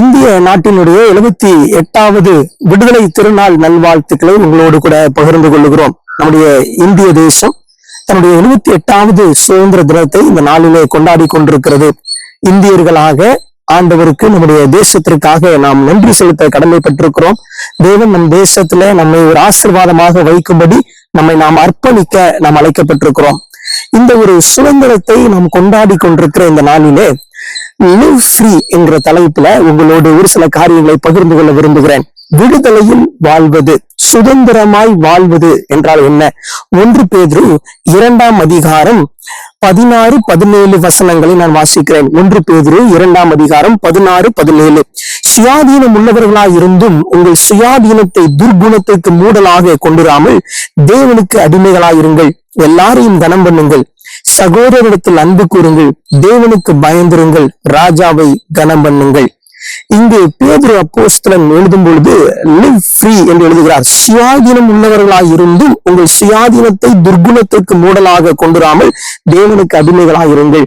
இந்திய நாட்டினுடைய எழுபத்தி எட்டாவது விடுதலை திருநாள் நல்வாழ்த்துக்களை உங்களோடு கூட பகிர்ந்து கொள்கிறோம் நம்முடைய இந்திய தேசம் தன்னுடைய எழுபத்தி எட்டாவது சுதந்திர தினத்தை இந்த நாளிலே கொண்டாடி கொண்டிருக்கிறது. இந்தியர்களாக ஆண்டவருக்கு நம்முடைய தேசத்திற்காக நாம் நன்றி செலுத்த கடமைப்பட்டிருக்கிறோம். தேவன் நம் தேசத்துல நம்மை ஒரு ஆசிர்வாதமாக வைக்கும்படி நம்மை நாம் அர்ப்பணிக்க நாம் அழைக்கப்பட்டிருக்கிறோம். இந்த ஒரு சுதந்திரத்தை நாம் கொண்டாடி கொண்டிருக்கிற இந்த நாளிலே லிவ் ஃப்ரீ என்ற தலைப்புல உங்களோடு ஒரு சில காரியங்களை பகிர்ந்து கொள்ள விரும்புகிறேன். விடுதலையில் வாழ்வது சுதந்திரமாய் வாழ்வது என்றால் என்ன? ஒன்று பேதுரு இரண்டாம் அதிகாரம் பதினாறு பதினேழு வசனங்களை நான் வாசிக்கிறேன். ஒன்று பேதுரு இரண்டாம் அதிகாரம் பதினாறு பதினேழு. சுயாதீனம் உள்ளவர்களாய் இருந்தும் உங்கள் சுயாதீனத்தை துர்குணத்திற்கு மூடலாக கொண்டுராமல் தேவனுக்கு அடிமைகளாயிருங்கள். எல்லாரையும் கனம் பண்ணுங்கள் சகோதரரிடத்தில் அன்பு கூறுங்கள் தேவனுக்கு பயந்திருங்கள் ராஜாவை கனம் பண்ணுங்கள் இங்கு பேதுரு அப்போஸ்தலன் எழுதும் பொழுது லிவ் ஃப்ரீ என்று எழுதுகிறார். சுயாதீனம் உள்ளவர்களாய் இருந்தும் உங்கள் சுயாதீனத்தை துர்குணத்திற்கு மூடலாக கொண்டுராமல் தேவனுக்கு அடிமைகளாய் இருங்கள்.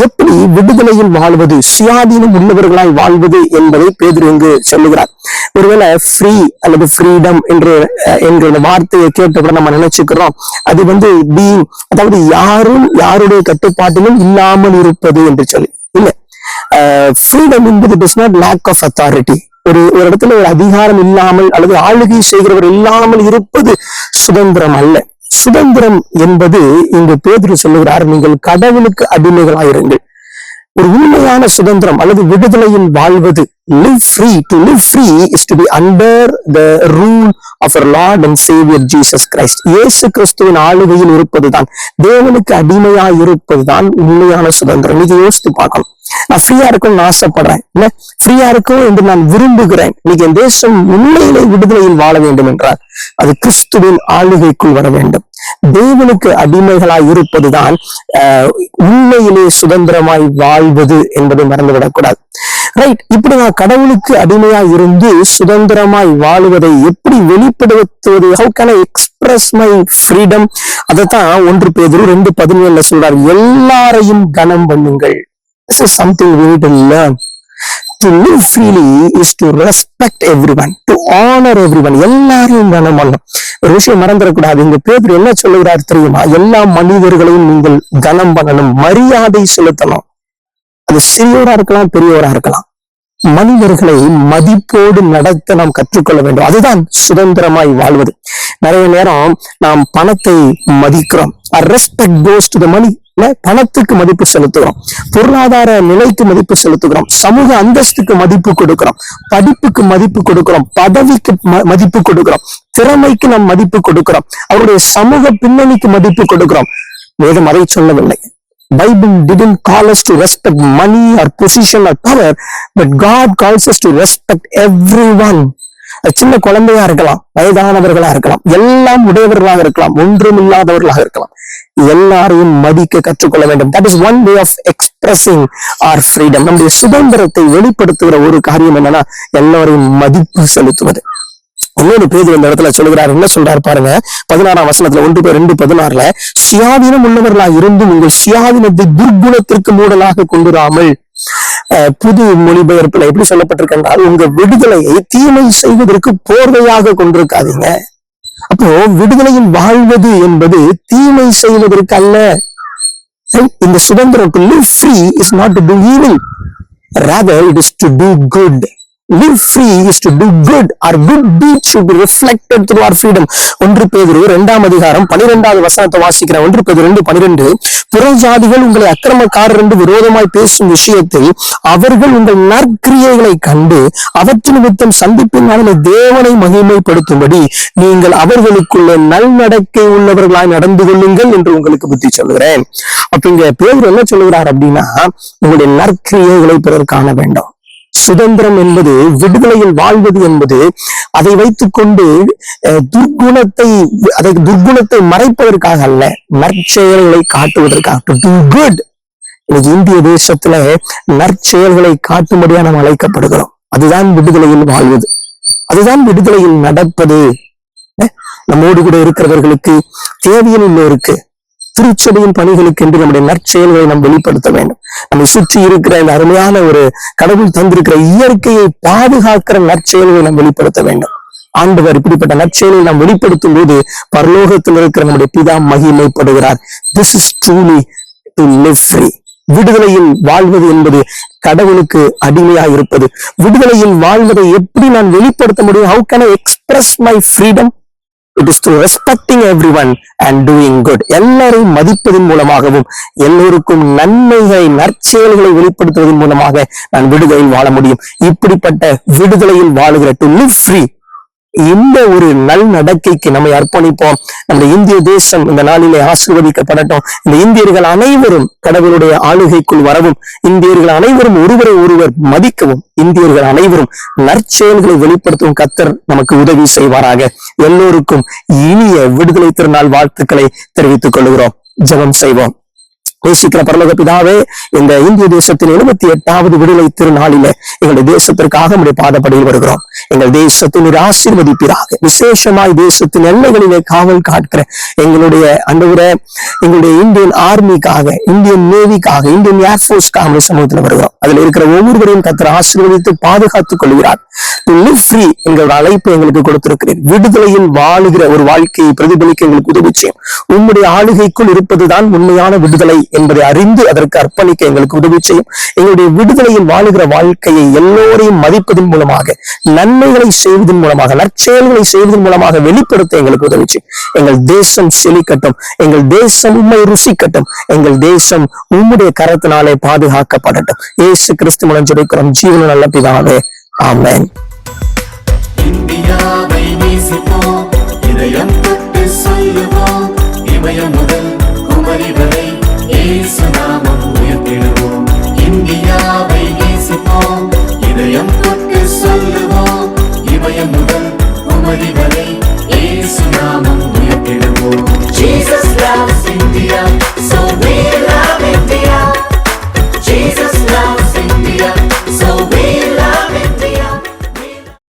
எப்படி விடுதலையில் வாழ்வது சுயாதீனம் உள்ளவர்களாய் வாழ்வது என்பதை பேதுரு இங்கு சொல்லுகிறார். ஒருவேளை ஃப்ரீ அல்லது ஃப்ரீடம் என்று அஹ், என்ற வார்த்தையை கேட்டவுடன் நம்ம நினைச்சுக்கிறோம் அது வந்து பீங் அதாவது யாரும் யாருடைய கட்டுப்பாட்டிலும் இல்லாமல் இருப்பது என்று சொல்லி. Uh, ஃப்ரீடம் என்பது it not lack of authority ஒரு ஒரு இடத்துல ஒரு அதிகாரம் இல்லாமல் அல்லது ஆளுகை செய்கிறவர் இல்லாமல் இருப்பது சுதந்திரம் அல்ல. சுதந்திரம் என்பது இங்கு பேதுரு சொல்லுகிறார் நீங்கள் கடவுளுக்கு அடிமைகளாயிருங்கள் ஒரு உண்மையான சுதந்திரம் அல்லது விடுதலையில் வாழ்வது live free to live free is to be under the rule of our lord and saviour Jesus Christ இயேசு கிறிஸ்துவின் ஆளுகையில் இருப்பதுதான் தேவனுக்கு அடிமையாய் இருப்பதுதான் உண்மையான சுதந்திரம். இது யோசித்து பார்க்கணும். நான் ஃப்ரீயா இருக்கணும்னு ஆசைப்படுறேன். இல்ல? ஃப்ரீயா இருக்கும் என்று நான் விரும்புகிறேன். இன்னைக்கு என் தேசம் உண்மையிலே விடுதலையில் வாழ வேண்டும் என்றால் அது கிறிஸ்துவின் ஆளுகைக்குள் வர வேண்டும். தேவனுக்கு அடிமைகளாய் இருப்பதுதான் ஆஹ், உண்மையிலே சுதந்திரமாய் வாழ்வது என்பதை மறந்துவிடக்கூடாது. ரைட் இப்படி நான் கடவுளுக்கு அடிமையா இருந்து சுதந்திரமாய் வாழுவதை எப்படி வெளிப்படுத்துவது? How can I express my freedom அதைத்தான் ஒன்று பேதரு ரெண்டு பதினேழுல சொல்றார். எல்லாரையும் கனம் பண்ணுங்கள். This is something we need to learn. To live freely is to respect everyone, to honor everyone. எல்லாரையும் கனம் பண்ணணும் ஒரு விஷயம் மறந்துடக்கூடாது. இங்க பேப்பர் என்ன சொல்லுகிறார் தெரியுமா? எல்லா மனிதர்களையும் நீங்கள் கனம் பண்ணணும் மரியாதை செலுத்தணும். அது சிறியோரா இருக்கலாம் பெரியோரா இருக்கலாம். மனிதர்களை மதிப்போடு நடத்த நாம் கற்றுக்கொள்ள வேண்டும். அதுதான் சுதந்திரமாய் வாழ்வது. நிறைய நேரம் நாம் பணத்தை மதிக்கிறோம். ரெஸ்பெக்ட் கோஸ் டு த மணி பணத்துக்கு மதிப்பு செலுத்துகிறோம். பொருளாதார நிலைக்கு மதிப்பு செலுத்துகிறோம். சமூக அந்தஸ்துக்கு மதிப்பு கொடுக்கிறோம். படிப்புக்கு மதிப்பு கொடுக்கிறோம். பதவிக்கு மதிப்பு கொடுக்கிறோம். திறமைக்கு நாம் மதிப்பு கொடுக்கிறோம். அவருடைய சமூக பின்னணிக்கு மதிப்பு கொடுக்கிறோம். வேதம் அதை சொல்லவில்லை. Bible didn't call us to respect money or position or power, but God calls us to respect சின்ன குழந்தையா இருக்கலாம் வயதானவர்களா இருக்கலாம் எல்லாம் உடையவர்களாக இருக்கலாம் ஒன்றும் இல்லாதவர்களாக இருக்கலாம். எல்லாரையும் மதிக்க கற்றுக்கொள்ள வேண்டும். That is one way of expressing our freedom நம்முடைய சுதந்திரத்தை வெளிப்படுத்துகிற ஒரு காரியம் என்னன்னா எல்லாரையும் மதிப்பு செலுத்துவது. இன்னொரு பேர் இந்த இடத்துல சொல்லுகிறார். என்ன சொல்றாரு பாருங்க. பதினாறாம் வசனத்துல ஒன்று பேர் ரெண்டு பதினாறுல சுயாதீனம் உள்ளவர்களா இருந்தும் உங்கள் சுயாதீனத்தை துர்குணத்திற்கு மூடலாக கொண்டுராமல் புது மொழிபெயர்ப்புல எப்படி சொல்லப்பட்டிருக்கின்றால் உங்க விடுதலையை தீமை செய்வதற்கு போர்வையாக கொண்டிருக்காதீங்க. அப்போ விடுதலையில் வாழ்வது என்பது தீமை செய்வதற்கு அல்ல. இந்த சுதந்திரம் to is not is not to do evil. Rather it is to live free is to do good our good deed should be reflected through our freedom ஒன்று பேதுரு இரண்டாம் அதிகாரம் பனிரெண்டாவது வசனத்தை வாசிக்கிற ஒன்று பேதுரு ரெண்டு பனிரெண்டு. புறஜாதிகள் உங்களை அக்கிரமக்காரர் என்று விரோதமாய் பேசும் விஷயத்தில் அவர்கள் உங்கள் நற்கிரியைகளை கண்டு அவற்றின் நிமித்தம் சந்திப்பின் தேவனை மகிமைப்படுத்தும்படி நீங்கள் அவர்களுக்குள்ளே நல்நடக்கை உள்ளவர்களாய் நடந்து கொள்ளுங்கள் என்று உங்களுக்கு புத்தி சொல்லுகிறேன். அப்ப இங்க பேர் என்ன சொல்லுகிறார் அப்படின்னா உங்களுடைய நற்கிரியைகளை பிறர் காண வேண்டும். சுதந்திரம் என்பது விடுதலையில் வாழ்வது என்பது அதை வைத்துக்கொண்டு துர்க்குணத்தை துர்குணத்தை அதை துர்குணத்தை மறைப்பதற்காக அல்ல நற்செயல்களை காட்டுவதற்காக. டு do இன்னைக்கு இந்திய தேசத்துல நற்செயல்களை காட்டும்படியா நாம் அழைக்கப்படுகிறோம். அதுதான் விடுதலையில் வாழ்வது. அதுதான் விடுதலையில் நடப்பது. நம்மோடு கூட இருக்கிறவர்களுக்கு தேவையில் இருக்கு திருச்சபையின் பணிகளுக்கு என்று நம்முடைய நற்செயல்களை நாம் வெளிப்படுத்த வேண்டும். நம்மை சுற்றி இருக்கிற இந்த அருமையான ஒரு கடவுள் தந்திருக்கிற இயற்கையை பாதுகாக்கிற நற்செயல்களை நாம் வெளிப்படுத்த வேண்டும். ஆண்டவர் இப்படிப்பட்ட நற்செயலை நாம் வெளிப்படுத்தும் போது பரலோகத்தில் இருக்கிற நம்முடைய பிதா மகிமைப்படுகிறார். This is truly to live free விடுதலையில் வாழ்வது என்பது கடவுளுக்கு அடிமையாக இருப்பது. விடுதலையில் வாழ்வதை எப்படி நான் வெளிப்படுத்த முடியும்? How can I express my freedom it is to respecting everyone and doing good எல்லாரையும் மதிப்பதன் மூலமாகவும் எல்லோருக்கும் நன்மைகளை நற்செயல்களை வெளிப்படுத்துவதன் மூலமாக நான் விடுதலையில் வாழ முடியும். இப்படிப்பட்ட விடுதலையில் வாழுகிற டு லிவ் ஃப்ரீ இந்த ஒரு நல் நடக்கைக்கு நம்மை அர்ப்பணிப்போம். நம்முடைய இந்திய தேசம் இந்த நாளிலே ஆசீர்வதிக்கப்படட்டும். இந்த இந்தியர்கள் அனைவரும் கடவுளுடைய ஆளுகைக்குள் வரவும் இந்தியர்கள் அனைவரும் ஒருவரை ஒருவர் மதிக்கவும் இந்தியர்கள் அனைவரும் நற்செயல்களை வெளிப்படுத்தும் கத்தர் நமக்கு உதவி செய்வாராக. எல்லோருக்கும் இனிய விடுதலை திருநாள் வாழ்த்துக்களை தெரிவித்துக் கொள்கிறோம். ஜெபம் செய்வோம். நேசிக்கிற பரலோக பிதாவே இந்த இந்திய தேசத்தின் எழுபத்தி எட்டாவது விடுதலை திருநாளில எங்களுடைய தேசத்திற்காக நம்முடைய பாதப்படியில் வருகிறோம். எங்கள் தேசத்தின் ஒரு ஆசீர்வதிப்பீராக. விசேஷமாய் தேசத்தின் எல்லைகளிலே காவல் காக்கிற எங்களுடைய அண்டவர எங்களுடைய இந்தியன் ஆர்மிக்காக இந்தியன் நேவிக்காக இந்தியன் ஏர்போர்ஸ்க்காக நம்முடைய சமூகத்தில் வருகிறோம். அதுல இருக்கிற ஒவ்வொருவரையும் கத்திர ஆசீர்வதித்து பாதுகாத்துக் கொள்கிறார் லிவ் ஃப்ரீ என்கிற அழைப்பு எங்களுக்கு கொடுத்திருக்கிறேன் விடுதலையில் வாழுகிற ஒரு வாழ்க்கையை பிரதிபலிக்க எங்களுக்கு உதவி செய்யும் உம்முடைய ஆளுகைக்குள் இருப்பதுதான் உண்மையான விடுதலை என்பதை அறிந்து அதற்கு அர்ப்பணிக்க எங்களுக்கு உதவி செய்யும். எங்களுடைய விடுதலையில் வாழுகிற வாழ்க்கையை எல்லோரையும் மதிப்பதன் மூலமாக நன்மைகளை செய்வதன் மூலமாக நற்செயல்களை செய்வதன் மூலமாக வெளிப்படுத்த எங்களுக்கு உதவி செய்யும். எங்கள் தேசம் செழிக்கட்டும் எங்கள் தேசம் உண்மை ருசிக்கட்டும் எங்கள் தேசம் உம்முடைய கரத்தினாலே பாதுகாக்கப்படட்டும். ஏசு கிறிஸ்து மூலம் ஜெபிக்கிறோம். ஜீவன நல்ல பிதாவே ஆமேன். இந்தியாவை நேசிப்போம் இதயம் தொட்டு